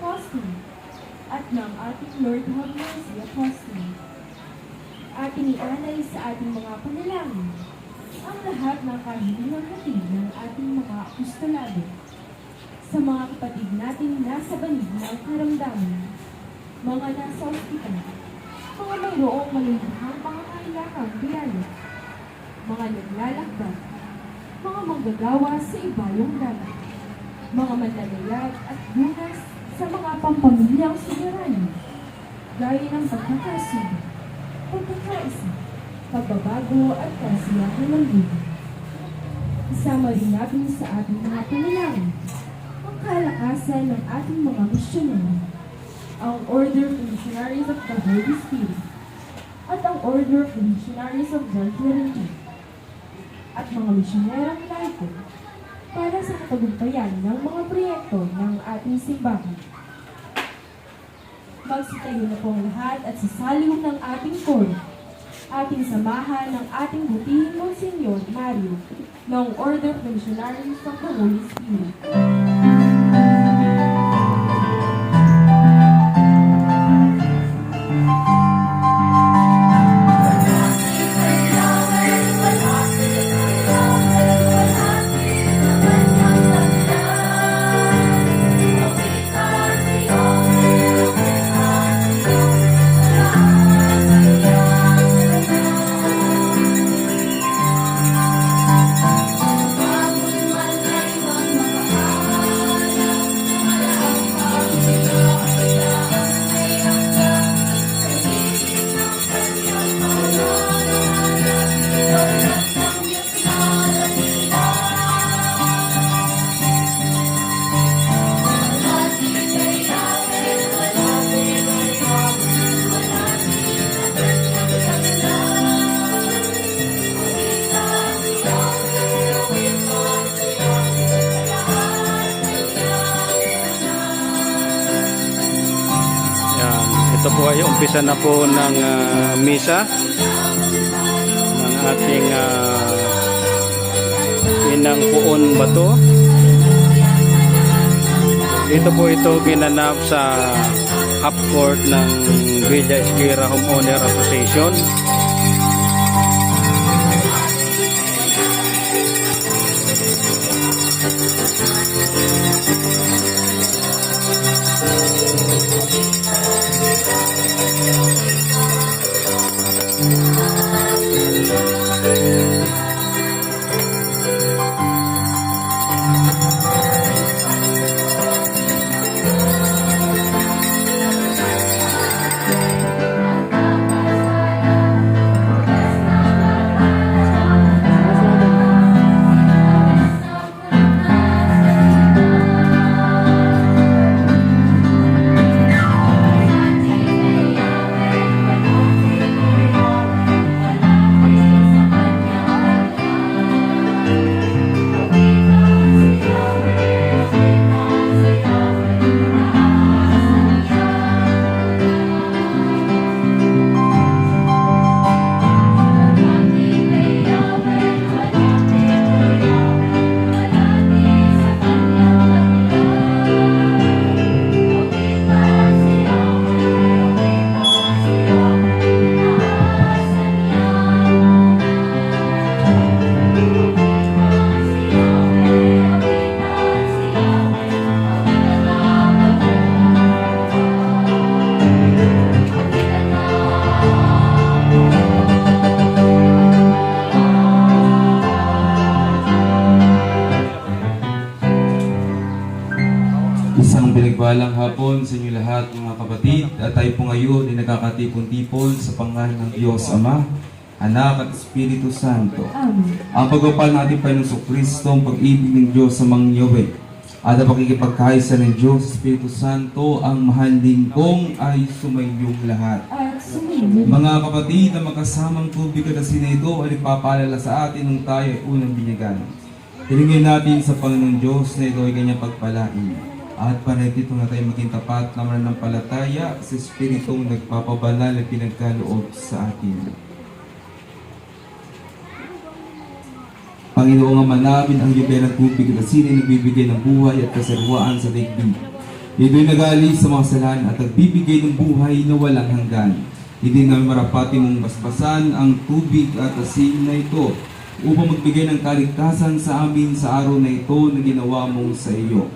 Apostle. At ng ating Lord have mercy Apostle. Ating ialay sa ating mga panalangin. Ang lahat ng kahilingang hatid ng ating mga apostolado. Sa mga kapatid natin nasa banig ng karamdaman, mga nasa ospital, mga mayroong malulubhang pangangailangang biyaya, mga naglalakbay, mga manggagawa sa ibayong dagat, mga manlalayag at bunas sa mga pampamilyang soberano, gaya ng pagkakasundo, pagkakaisa, pagbabago at kasiyahan ng buhay. Isama rin natin sa ating mga panalangin ang kalakasan ng ating mga misyonero, ang Order of Missionaries of the Holy Spirit, at ang Order of Missionaries of John Florentine, at mga misyonerang laito para sa katagumpayan ng mga proyekto ng ating simbahan. Magsitayo na po ang lahat at sasaliw ng ating koro. Ating samahan ng ating butihing Monsignor Mario ng Order of Missionaries of the Holy Spirit. Ay umpisa na po ng ah, misa ng ating uh, inang puon bato. Dito po ito ginanap sa half court ng Villa Esquira Homeowner Association. Isang binagbalang hapon sa inyo lahat mga kapatid at tayo po ngayon ay nagkakatipon-tipon sa pangalan ng Diyos Ama, Anak at Espiritu Santo. Amen. Ang pagpapal natin Panginoon Kristo, ang pag-ibig ng Diyos sa mga Yahweh at ang pakikipagkaisa ng Diyos, Espiritu Santo, ang mahal lingkong ay sumayyong lahat. Mga kapatid na magkasamang tubig at asin ito ay nagpapaalala sa atin nung tayo ay unang binyagan. Hilingin natin sa Panginoong Diyos na ito ay kanyang pagpalain. At panatito na tayo maging tapat na mananampalataya sa Espiritong nagpapabanal at pinagkaloob sa atin. Panginoong Ama namin ang yubel ng tubig at asin ay nagbibigay ng buhay at kasarwaan sa daigdig. Ito'y nag-aalis sa mga salan at nagbibigay ng buhay na walang hanggan. Hindi namin marapati mong basbasan ang tubig at asin na ito upang magbigay ng kaligtasan sa amin sa araw na ito na ginawa mong sa iyo.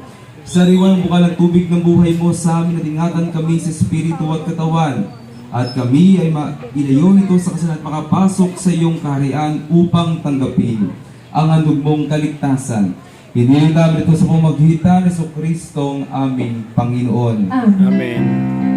Sariwan mo ka ng tubig ng buhay mo sa amin at ingatan kami sa espiritu at katawan. At kami ay ilayo nito sa kasalan at makapasok sa iyong kaharian upang tanggapin ang handog mong kaligtasan. Hiniling namin ito sa pamagitan ni Yesu Kristong aming Panginoon. Amen. Amen.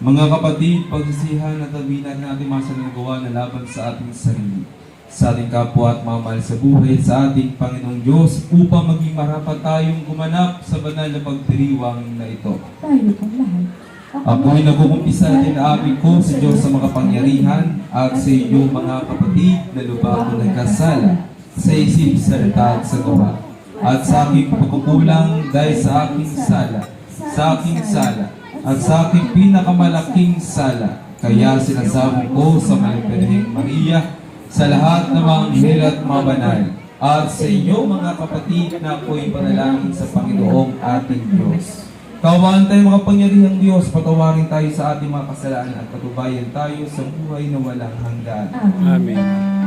Mga kapatid, pagsisihan at tabinan natin mga sanagawa na laban sa ating sarili, sa ating kapwa at mamahal sa buhay sa ating Panginoong Diyos upang maging marapat tayong gumanap sa banal na pagdiriwang na ito. Tayo pong lahat. Ako'y nagkukumpisa din na amin ko sa Diyos sa makapangyarihan at sa iyo mga kapatid na lubha ko nagkasala sa isip, salita at sa gawa at sa aking pagkukulang dahil sa aking sala, sa aking sala at sa aking pinakamalaking sala. Kaya sinasabi ko sa Malipinahing Maria sa lahat ng mga anghel at mga banal at sa inyo mga kapatid na ako'y panalangin sa Panginoong ating Diyos. Kawaan tayo mga pangyarihang Diyos, patawarin tayo sa ating mga kasalanan at patubayan tayo sa buhay na walang hanggan. Amen. Amen.